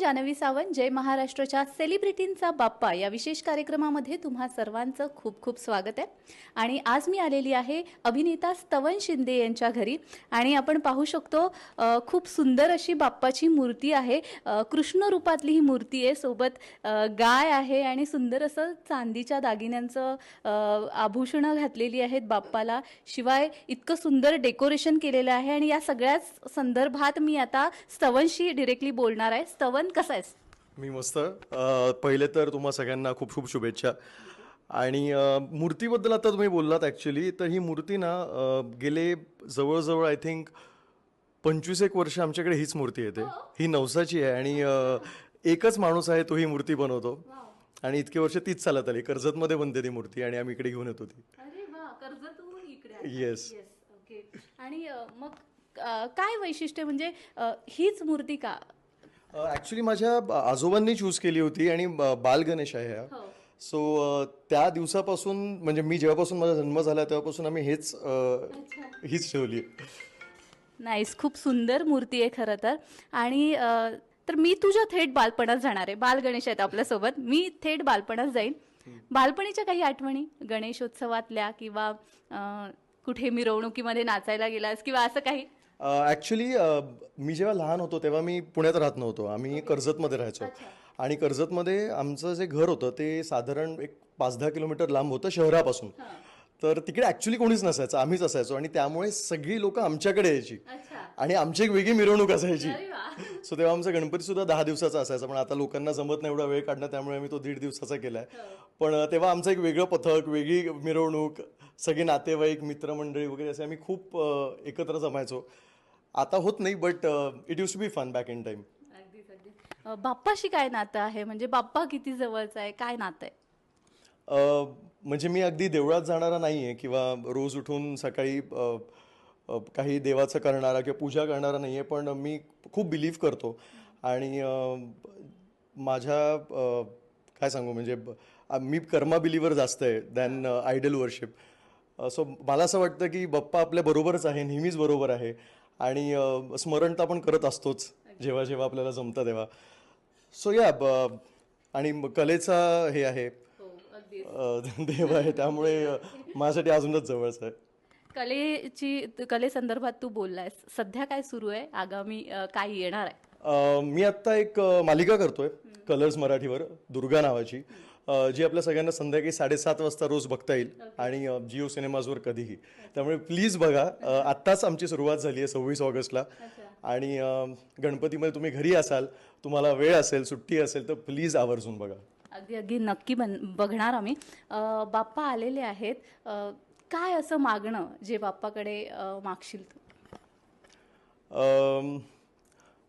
जानवी सावंत जय महाराष्ट्राच्या सेलिब्रिटींचा बाप्पा या विशेष कार्यक्रमामध्ये तुम्हा सर्वांचं खूप खूप स्वागत आहे. आणि आज मी आलेली आहे अभिनेता स्तवन शिंदे यांच्या घरी. आणि आपण पाहू शकतो खूप सुंदर अशी बाप्पाची मूर्ती आहे. कृष्ण रूपातली ही मूर्ती आहे. सोबत गाय आहे आणि सुंदर असं चांदीच्या दागिन्यांचं आभूषणं घातलेली आहेत बाप्पाला. शिवाय इतकं सुंदर डेकोरेशन केलेलं आहे. आणि या सगळ्याच संदर्भात मी आता स्तवनशी डिरेक्टली बोलणार आहे. स्तवन कसं आहेस? मी मस्त. अ, पहिले तर तुम्हा सगळ्यांना खूप खूप शुभेच्छा. आणि अ, मूर्तीबद्दल आता तुम्ही बोललात ॲक्च्युली तर ही मूर्ती ना अ, गेले जवळजवळ आय थिंक पंचवीस एक वर्ष आमच्याकडे हीच मूर्ती येते. ही. नवसाची आहे आणि अ, एकच माणूस आहे तो ही मूर्ती बनवतो. आणि इतके वर्ष तीच चालत आली. कर्जतमध्ये बनते ती मूर्ती आणि आम्ही इकडे घेऊन येतो ती. अरे वा! कर्जतहून इकडे येस आणि अ, मग अ, काय वैशिष्ट्य? म्हणजे अ, हीच मूर्ती का? ॲक्च्युली माझ्या आजोबांनी चूज केली होती आणि ब- बाल गणेश आहे हा. हो. सो त्या दिवसापासून म्हणजे मी जेव्हापासून माझा जन्म झाला तेव्हापासून आम्ही हेच हीच ठेवली. नाईस खूप सुंदर मूर्ती आहे खरं तर. आणि तर मी तुझ्या थेट बालपणात जाणार आहे. बाल गणेश आहेत आपल्यासोबत. मी थेट बालपणात जाईन. बालपणीच्या काही आठवणी? गणेशोत्सवातल्या किंवा कुठे मिरवणुकीमध्ये नाचायला गेलास किंवा असं काही? ॲक्च्युली मी जेव्हा लहान होतो तेव्हा मी पुण्यात राहत नव्हतो. आम्ही कर्जतमध्ये राहायचो. आणि कर्जतमध्ये आमचं जे घर होतं ते साधारण एक पाच दहा किलोमीटर लांब होतं शहरापासून. तर तिकडे ॲक्च्युली कोणीच नसायचं. आम्हीच असायचो. आणि त्यामुळे सगळी लोक आमच्याकडे यायची. आणि आमची एक वेगळी मिरवणूक असायची. सो तेव्हा आमचा गणपती सुद्धा दहा दिवसाचा असायचा. पण आता लोकांना जमत नाही एवढा वेळ काढणं त्यामुळे आम्ही तो दीड दिवसाचा केलाय. पण अ, तेव्हा आमचं एक वेगळं पथक वेगळी मिरवणूक सगळे नातेवाईक मित्रमंडळी वगैरे असे आम्ही खूप एकत्र जमायचो. आता होत नाही but it use to be fun back in time अगदीच बाप्पाशी काय नातं आहे? म्हणजे बाप्पा किती जवळचा आहे? काय नातं आहे? म्हणजे मी अगदी देवळात जाणारा नाही आहे किंवा रोज उठून सकाळी अ, अ, काही देवाचं करणारा किंवा पूजा करणारा नाही आहे पण मी खूप बिलीव्ह करतो. आणि अ, माझ्या अ, काय सांगू म्हणजे ब- आ- मी कर्मा बिलीवर जास्त आहे दॅन आयडल वर्शिप सो मला असं वाटतं की बाप्पा आपल्या बरोबरच आहे नेहमीच बरोबर आहे. आणि स्मरण तर आपण करत असतोच जेव्हा जेव्हा आपल्याला जमतं तेव्हा. सो या आणि कलेचा हे आहे. हो देव आहे त्यामुळे माझ्यासाठी अजूनच जवळच आहे. कलेची कलेसंदर्भात तू बोललायस. सध्या काय सुरू आहे? आगामी काय येणार आहे? मी आत्ता एक मालिका करतोय कलर्स मराठीवर दुर्गा नावाची. जी आपल्या सगळ्यांना संध्याकाळी साडेसात वाजता रोज बघता येईल आणि जिओ सिनेमाजवर कधीही. त्यामुळे प्लीज बघा. आत्ताच आमची सुरुवात झाली आहे सव्वीस ऑगस्टला. आणि गणपतीमध्ये तुम्ही घरी असाल तुम्हाला वेळ असेल सुट्टी असेल तर प्लीज आवर्जून बघा. अगदी अगदी नक्की बन बघणार आम्ही. बाप्पा आलेले आहेत. काय असं मागणं जे बाप्पाकडे मागशील तू?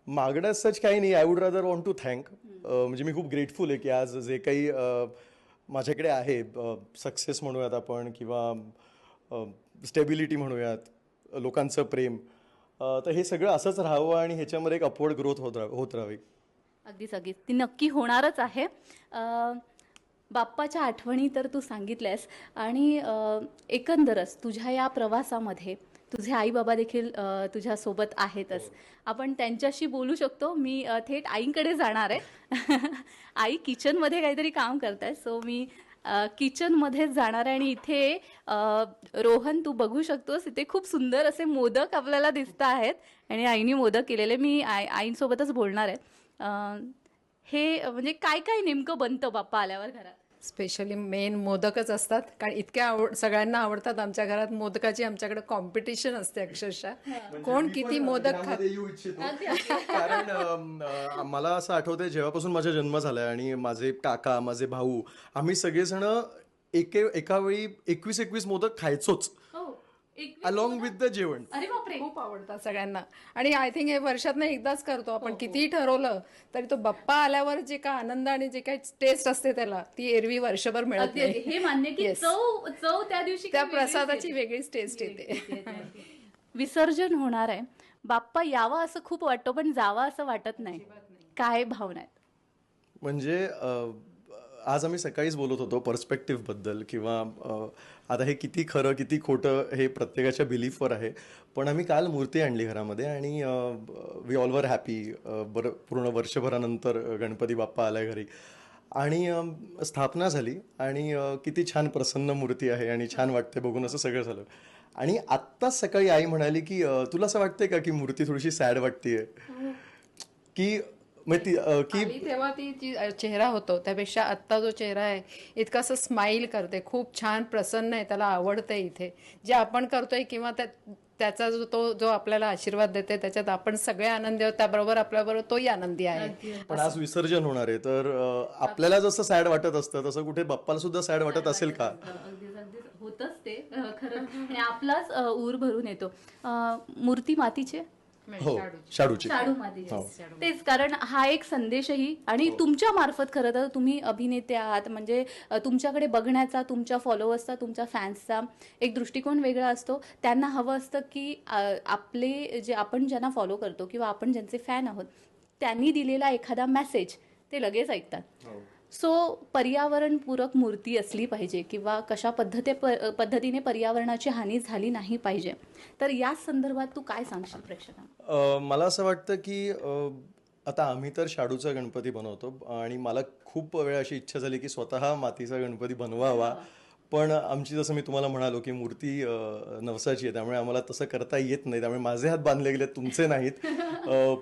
मागण्यात सच काही नाही. I would rather want to thank म्हणजे मी खूप ग्रेटफुल आहे की आज जे काही माझ्याकडे आहे सक्सेस म्हणूयात आपण किंवा स्टेबिलिटी म्हणूयात लोकांचं प्रेम तर हे सगळं असंच राहावं आणि ह्याच्यामध्ये एक अपवर्ड ग्रोथ होत राह होत राहावी. अगदीच अगदीच. ती नक्की होणारच आहे. बाप्पाच्या आठवणी तर तू सांगितल्यास आणि एकंदरच तुझ्या या प्रवासामध्ये तुझे आई बाबा देखील तुझ्यासोबत आहेतच. आपण त्यांच्याशी बोलू शकतो. मी थेट आईकडे जाणार आहे. आई किचनमध्ये काहीतरी काम करताय. सो मी किचनमध्येच जाणार आहे आणि इथे रोहन तू बघू शकतोस. इथे खूप सुंदर असे मोदक आपल्याला दिसत आहेत. आणि आईने मोदक केलेले. मी आई आईंसोबतच बोलणार आहे. हे म्हणजे काय काय नेमकं बनतं बाप्पा आल्यावर घरात? स्पेशली मेन मोदकच असतात. कारण इतक्या आवड सगळ्यांना आवडतात आमच्या घरात. मोदकाची आमच्याकडे कॉम्पिटिशन असते अक्षरशः. कोण किती मोदक खात येऊ इच्छितो. कारण अम, मला असं आठवतंय जेव्हापासून माझा जन्म झालाय आणि माझे काका माझे भाऊ आम्ही सगळेजण एके एका वेळी एकवीस एकवीस मोदक खायचोच. हो अलॉंग विथ द जेवण. अरे बापरे. खूप आवडतात सगळ्यांना. आणि आय थिंक हे वर्षात एकदाच करतो आपण. कितीही ठरवलं तरी तो बाप्पा आल्यावर जे काय आनंद आणि जे काही टेस्ट असते त्याला ती एरवी वर्षभर मिळत अगदी. नाही. हे मान्य की Yes. चव चव त्या दिवशी त्या काही वेगळीच प्रसादाची. वेगळीच टेस्ट येते. विसर्जन होणार आहे. बाप्पा यावा असं खूप वाटतं पण जावा असं वाटत नाही. काय भावना आहेत? म्हणजे आज आम्ही सकाळीच बोलत होतो पर्स्पेक्टिव्हबद्दल किंवा आता हे किती खरं किती खोटं हे प्रत्येकाच्या बिलीफवर आहे. पण आम्ही काल मूर्ती आणली घरामध्ये आणि वी ऑल वर हॅपी बरं पूर्ण वर्षभरानंतर गणपती बाप्पा आलाय घरी. आणि स्थापना झाली आणि किती छान प्रसन्न मूर्ती आहे आणि छान वाटते बघून असं सगळं झालं. आणि आत्ताच सकाळी आई म्हणाली की तुला असं वाटतंय का की मूर्ती थोडीशी सॅड वाटतेय? की ती अ, की तेव्हा ती जी चेहरा होतो त्यापेक्षा आत्ता जो चेहरा आहे इतका असं स्माईल करते खूप छान प्रसन्न आहे त्याला आवडते इथे. जे आपण करतोय किंवा त्या त्याचा जो तो जो आपल्याला आशीर्वाद देते त्याच्यात आपण सगळे आनंदी आहोत त्याबरोबर आपल्याबरोबर तोही आनंदी आहे. पण आज विसर्जन होणार आहे तर अ, आपल्याला जसं सॅड वाटत असतं तसं कुठे बाप्पाला सुद्धा सॅड वाटत असेल का? अगदीच अगदीच. होतच ते अ, खरं. आणि आपलाच अ, ऊर भरून येतो. अ, मूर्ती मातीचे? हो शाडूची. शाडू मातीचे तेच कारण हा एक संदेशही आणि तुमच्या मार्फत खरं तर तुम्ही अभिनेते आहात म्हणजे अ, तुमच्याकडे बघण्याचा तुमच्या फॉलोअर्सचा तुमच्या फॅन्सचा एक दृष्टिकोन वेगळा असतो. त्यांना हवं असतं की अ, आपले जे आपण ज्यांना फॉलो करतो किंवा आपण ज्यांचे फॅन आहोत त्यांनी दिलेला एखादा मेसेज ते लगेच ऐकतात. सो पर्यावरणपूरक मूर्ती असली पाहिजे किंवा कशा पद्धती प- पद्धतीने पर्यावरणाची हानी झाली नाही पाहिजे. तर या संदर्भात तू काय सांगशील प्रेक्षकांना? मला असं वाटतं की आता आम्ही तर शाडूचा गणपती बनवतो आणि मला खूप वेळा अशी इच्छा झाली की स्वतः मातीचा गणपती बनवावा. पण आमची जसं मी तुम्हाला म्हणालो की मूर्ती नवसाची आहे त्यामुळे आम्हाला तसं करता येत नाही. त्यामुळे माझे हात बांधले गेले तुमचे नाहीत.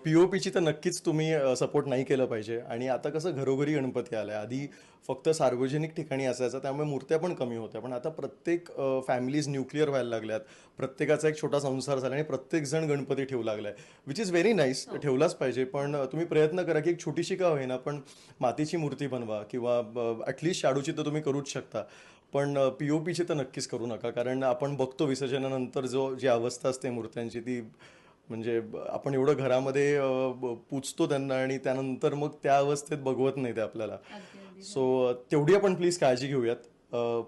पी ओ पीची तर नक्कीच तुम्ही सपोर्ट नाही केलं पाहिजे. आणि आता कसं घरोघरी गणपती आलाय. आधी फक्त सार्वजनिक ठिकाणी असायचा त्यामुळे मूर्त्या पण कमी होत्या. पण आता प्रत्येक फॅमिलीज न्यूक्लिअर व्हायला लागल्यात. प्रत्येकाचा एक छोटा संसार झाला आणि प्रत्येक जण गणपती ठेवू लागलाय. विच इज व्हेरी नाईस ठेवलाच पाहिजे. पण तुम्ही प्रयत्न करा की एक छोटीशी का होईना पण मातीची मूर्ती बनवा किंवा ॲटलिस्ट शाडूची तर तुम्ही करूच शकता. पण पी ओ पीची तर नक्कीच करू नका. कारण आपण बघतो विसर्जनानंतर जो जी अवस्था असते मूर्त्यांची ती म्हणजे आपण एवढं घरामध्ये पूजतो त्यांना आणि त्यानंतर मग त्या अवस्थेत बघवत नाही ते आपल्याला. सो तेवढी आपण प्लीज काळजी घेऊयात.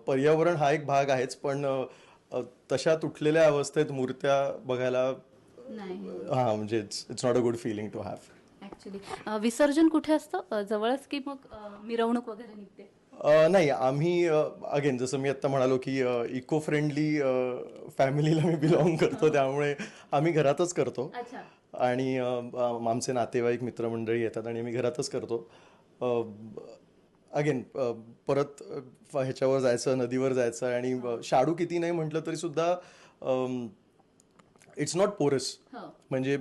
पर्यावरण हा एक भाग आहेच पण तशा तुटलेल्या अवस्थेत मूर्त्या बघायला हा म्हणजे it's it's not a good feeling to have actually विसर्जन कुठे असतं? जवळच की मग मिरवणूक वगैरे निघते? नाही आम्ही अगेन जसं मी आत्ता म्हणालो की इको फ्रेंडली फॅमिलीला मी बिलॉंग करतो त्यामुळे आम्ही घरातच करतो. आणि आमचे नातेवाईक मित्रमंडळी येतात आणि आम्ही घरातच करतो. अगेन परत ह्याच्यावर जायचं नदीवर जायचं आणि शाडू किती नाही म्हटलं तरी सुद्धा इट्स नॉट पोरस. हो. म्हणजे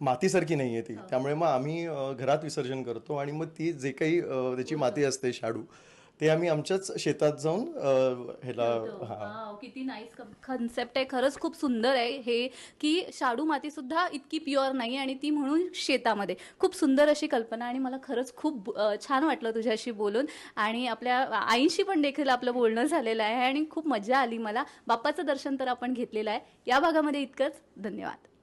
मातीसारखी नाही आहे ती त्यामुळे मग आम्ही घरात विसर्जन करतो आणि मग ती जे काही त्याची माती असते शाडू ते आम्ही आमच्याच शेतात जाऊन अ, ह्याला हा. वाव, किती नाईस कन्सेप्ट आहे. खरंच खूप सुंदर आहे हे की शाडू माती सुद्धा इतकी प्युअर नाही आणि ती म्हणून शेतामध्ये. खूप सुंदर अशी कल्पना आणि मला खरंच खूप अ, छान वाटलं तुझ्याशी बोलून. आणि आपल्या आईंशी पण देखील आपलं बोलणं झालेलं आहे आणि खूप मजा आली मला. बाप्पाचं दर्शन तर आपण घेतलेलं आहे. या भागामध्ये इतकंच. धन्यवाद.